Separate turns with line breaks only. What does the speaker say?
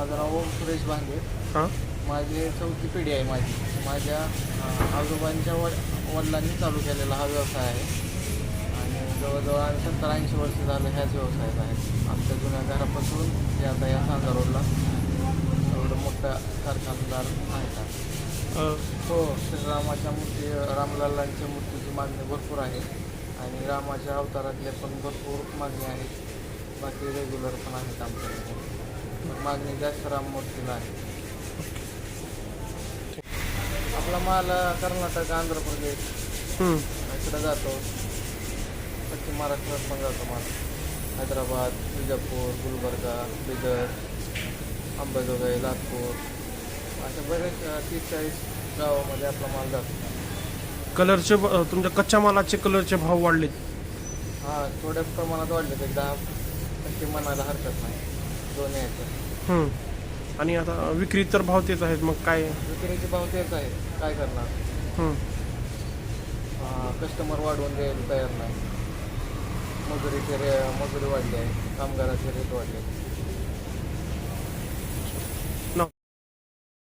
माझं नाव ओम सुरेश भांगे.
हां?
माझी चौथी पिढी आहे माझी. माझ्या अं, आजोबांच्या वड वडिलांनी चालू केलेला हा व्यवसाय आहे. आणि जवळजवळ आम्ही सत्तर ऐंशी वर्ष झालं ह्याच व्यवसायात आहे. आमच्या जुन्या घरापासून ते आता या सांगा रोडला एवढं मोठा कारखानदार आहेत आम्ही. हो श्रीरामाच्या मूर्ती रामलालांच्या मूर्तीची मागणी भरपूर आहे. आणि रामाच्या अवतारातले पण भरपूर मागणी आहेत. बाकी रेग्युलर पण आहेत आमच्याकडे. मागणी जास्त राममूर्तीला आहे. आपला माल कर्नाटक आंध्र प्रदेश
हं.
इकडं जातो. पश्चिम महाराष्ट्रात पण जातो माल. हैदराबाद विजापूर गुलबर्गा बिदर अंबाजोगाई लातूर अशा बरेच अं, तीस चाळीस गावामध्ये आपला माल जातो.
कलरचे ब- अं, तुमच्या कच्च्या मालाचे कलरचे भाव वाढलेत.
हां थोड्या प्रमाणात वाढले ते दहा टक्के म्हणायला हरकत नाही. दोन्ही याचं
हं. आणि आता विक्री तर भाव तेच आहेत मग काय?
विक्रीचे भाव तेच आहे काय करणार?
हं.
कस्टमर वाढवून द्यायला तयार नाही. मजुरीचे रे मजुरी वाढली आहे. कामगाराचे रेट वाढले